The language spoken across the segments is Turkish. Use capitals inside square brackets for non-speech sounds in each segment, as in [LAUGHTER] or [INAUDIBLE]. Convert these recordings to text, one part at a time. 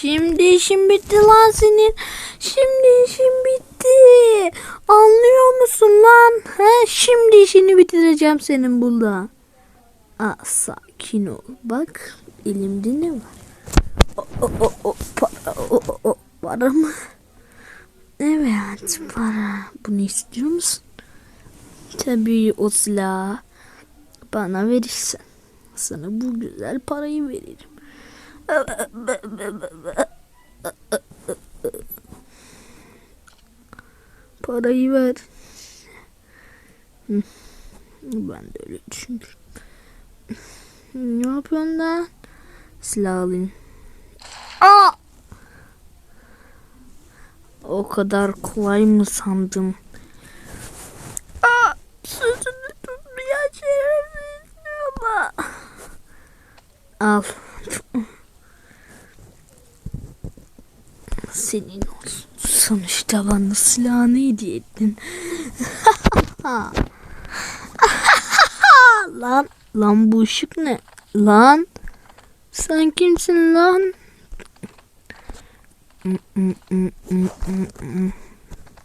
Şimdi işin bitti lan senin. Şimdi işin bitti. Anlıyor musun lan? He? Şimdi işini bitireceğim senin burada. Aa, sakin ol. Bak elimde ne var? O, o, o, o, para, o, o, o, para mı? Evet para. Bunu istiyor musun? Tabii o silahı bana verirsen. Sana bu güzel parayı veririm. Parayı ver. Ben de öyle düşünüyorum. Ne yapıyorsun lan? Silah alayım. Aa! O kadar kolay mı sandım? Aa! Sözünü tutmayan şerefsiz ama. Al. Senin olsun. Sonuçta bana silahını hediye ettin. [LAUGHS] lan, lan bu ışık ne? Lan, sen kimsin lan?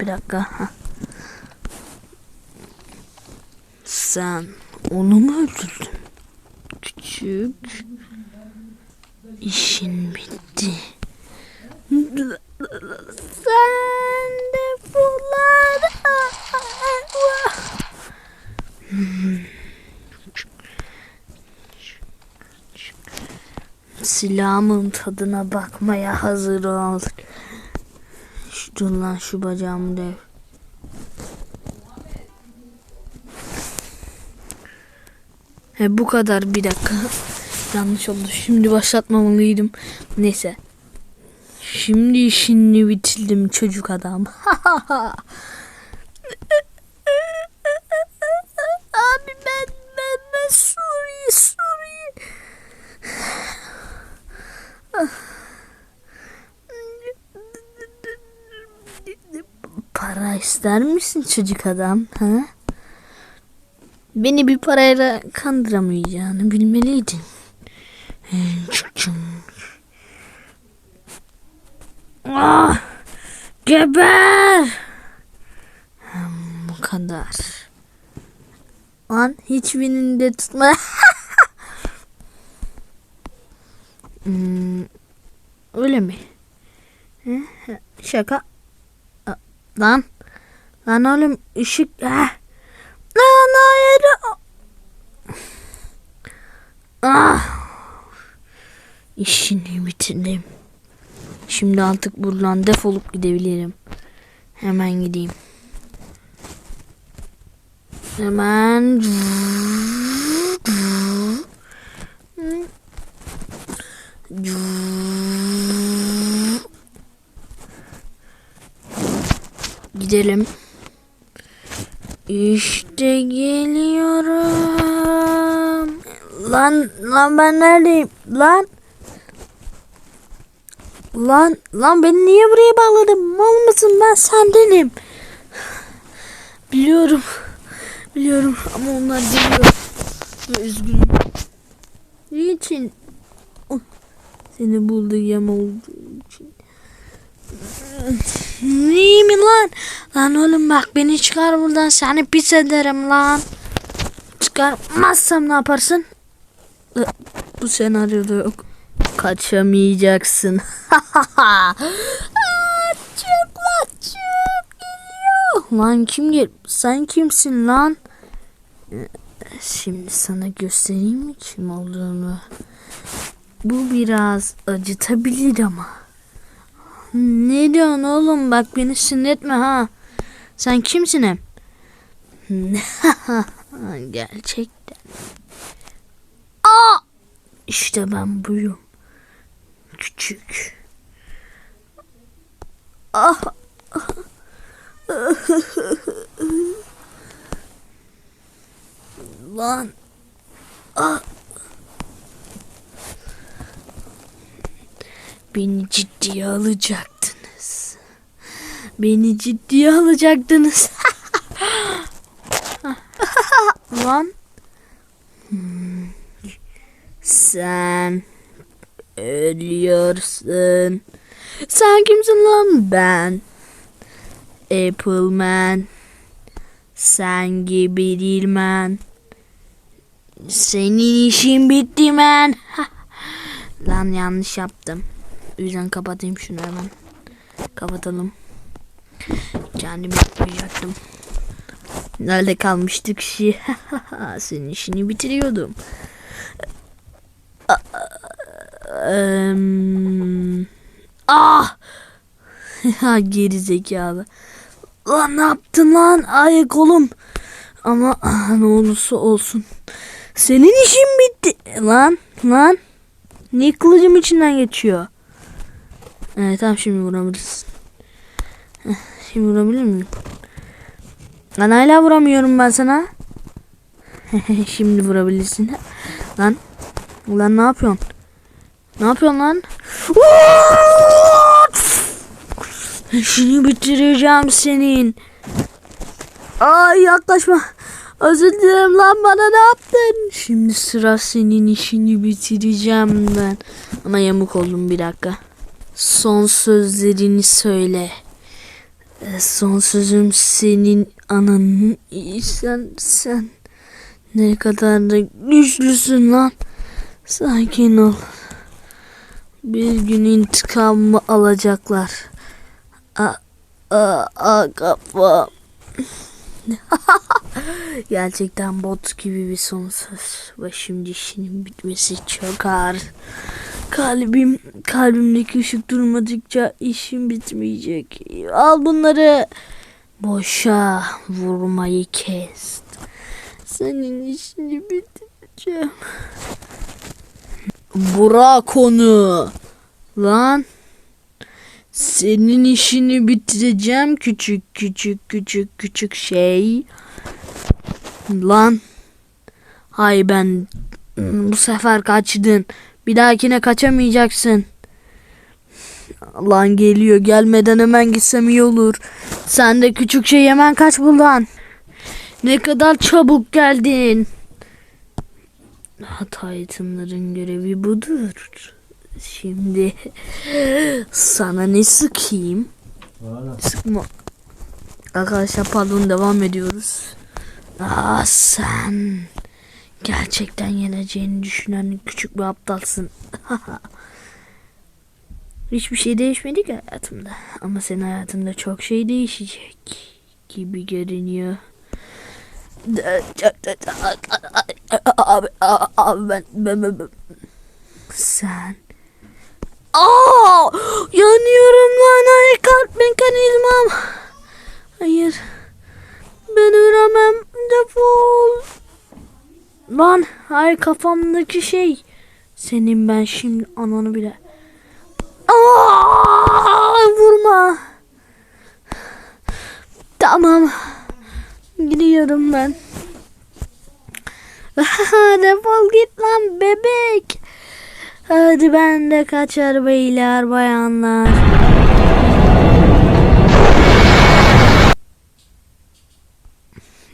Bir dakika. Sen onu mu öldürdün? Küçük. İşin bitti. Sen de bunlar. Silahımın tadına bakmaya hazır ol. Şu, dur lan şu bacağımı dev. He bu kadar bir dakika. Yanlış oldu. Şimdi başlatmamalıydım. Neyse. Şimdi işini bitirdim çocuk adam. [LAUGHS] Abi ben ben ben sorry sorry. Para ister misin çocuk adam? Ha? Beni bir parayla kandıramayacağını bilmeliydin. Ah! Geber! Bu kadar. Lan hiçbirini de tutma. [LAUGHS] Hmm, öyle mi? [LAUGHS] Şaka. Lan. Lan oğlum ışık. Ah. Lan hayır. Ah. İşini bitirdim. Şimdi artık buradan defolup gidebilirim. Hemen gideyim. Hemen. Gidelim. İşte geliyorum. Lan lan ben neredeyim? Lan. Lan lan beni niye buraya bağladın? Mal mısın ben sendenim. Biliyorum. Biliyorum ama onlar geliyor. Ve üzgünüm. Niçin? Oh, Seni buldu yem olduğu için. Mi lan? Lan oğlum bak beni çıkar buradan seni pis ederim lan. Çıkarmazsam ne yaparsın? Bu senaryoda yok. Kaçamayacaksın. [LAUGHS] Aa, çık lan çık geliyor. Lan kim gel? Sen kimsin lan? Şimdi sana göstereyim mi kim olduğunu. Bu biraz acıtabilir ama. Ne diyorsun oğlum? Bak beni sinir ha. Sen kimsin hem? [LAUGHS] Gerçekten. Aa! İşte ben buyum. Küçük. Ah. Lan. Ah. Beni ciddiye alacaktınız. Beni ciddiye alacaktınız. [LAUGHS] Lan. Hmm. Sen ölüyorsun. Sen kimsin lan ben? Appleman. Sen gibi değil man. Senin işin bitti man. lan yanlış yaptım. O yüzden kapatayım şunu hemen. Kapatalım. Kendimi yapmayacaktım. Nerede kalmıştık şey? [LAUGHS] Senin işini bitiriyordum. Eee, ah! [LAUGHS] Geri zekalı. Lan ne yaptın lan? Ay kolum. Ama ah, ne olursa olsun. Senin işin bitti. Lan lan. Niye kılıcım içinden geçiyor? Evet tamam şimdi vurabilirsin. Heh, Şimdi vurabilir miyim? Lan hala vuramıyorum ben sana. [LAUGHS] şimdi vurabilirsin. Lan. Lan ne yapıyorsun? Ne yapıyorsun lan? İşini bitireceğim senin. Ay yaklaşma. Özür dilerim lan bana ne yaptın? Şimdi sıra senin işini bitireceğim ben. Ama yamuk oldum bir dakika. Son sözlerini söyle. E, Son sözüm senin ananın sen sen ne kadar da güçlüsün lan. Sakin ol. Bir gün intikamımı alacaklar. A, a, a kafam. [LAUGHS] Gerçekten bot gibi bir son söz. Ve şimdi işinin bitmesi çok ağır. Kalbim, kalbimdeki ışık durmadıkça işim bitmeyecek. Al bunları. Boşa vurmayı kes. Senin işini bitireceğim. Bırak onu. Lan. Senin işini bitireceğim küçük küçük küçük küçük şey. Lan. Hay ben bu sefer kaçtın. Bir dahakine kaçamayacaksın. Lan geliyor. Gelmeden hemen gitsem iyi olur. Sen de küçük şey hemen kaç buradan. Ne kadar çabuk geldin. Titanların görevi budur. Şimdi sana ne sıkayım? Sıkma. Arkadaşlar pardon devam ediyoruz. Aa sen gerçekten yeneceğini düşünen küçük bir aptalsın. [LAUGHS] Hiçbir şey değişmedi ki hayatımda. Ama senin hayatında çok şey değişecek gibi görünüyor. Abi, abi ben, ben, ben, ben- sen Aa! Yanıyorum lan ay kalp mekanizmam. Hayır. Ben ölemem. Defol. Lan ay kafamdaki şey. Senin ben şimdi ananı bile. Aa! Vurma. Tamam. Gidiyorum ben. [LAUGHS] Defol git lan bebek. Hadi ben de kaçar beyler bayanlar.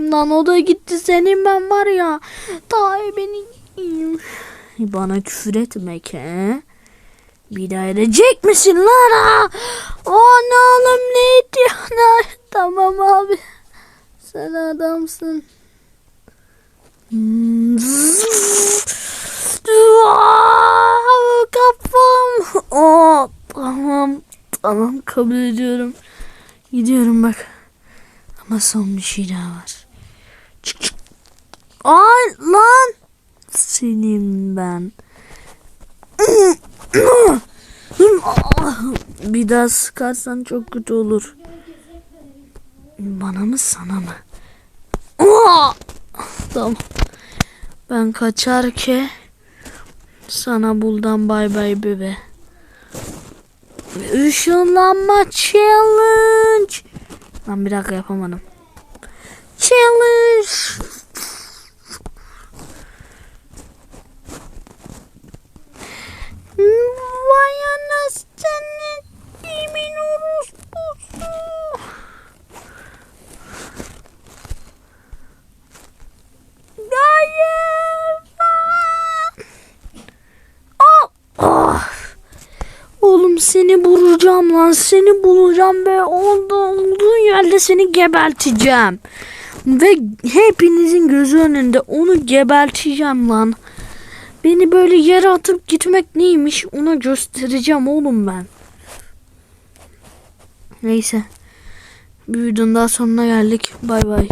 Lan o da gitti senin ben var ya. Beni bana küfür etmek he? Bir daha edecek misin lan ha? O ne diyorsun? [LAUGHS] Tamam abi. Sen adamsın. Kafam. Aa, tamam. Tamam kabul ediyorum. Gidiyorum bak. Ama son bir şey daha var. Çık çık. Ay lan. Senin ben. [CLEARS THROAT] Bir daha sıkarsan çok kötü olur. Bana mı sana mı? Tamam. Ben kaçar ki sana buradan bay bay bebe. Işınlanma challenge. Lan bir dakika yapamadım. Challenge. Vay anasını kimin orospusu. Hayır. Aa! Oh, oh. seni bulacağım lan seni bulacağım ve olduğun, olduğun yerde seni geberteceğim. Ve hepinizin gözü önünde onu geberteceğim lan. Beni böyle yere atıp gitmek neymiş ona göstereceğim oğlum ben. Neyse. Bir videonun daha sonuna geldik. Bay bay.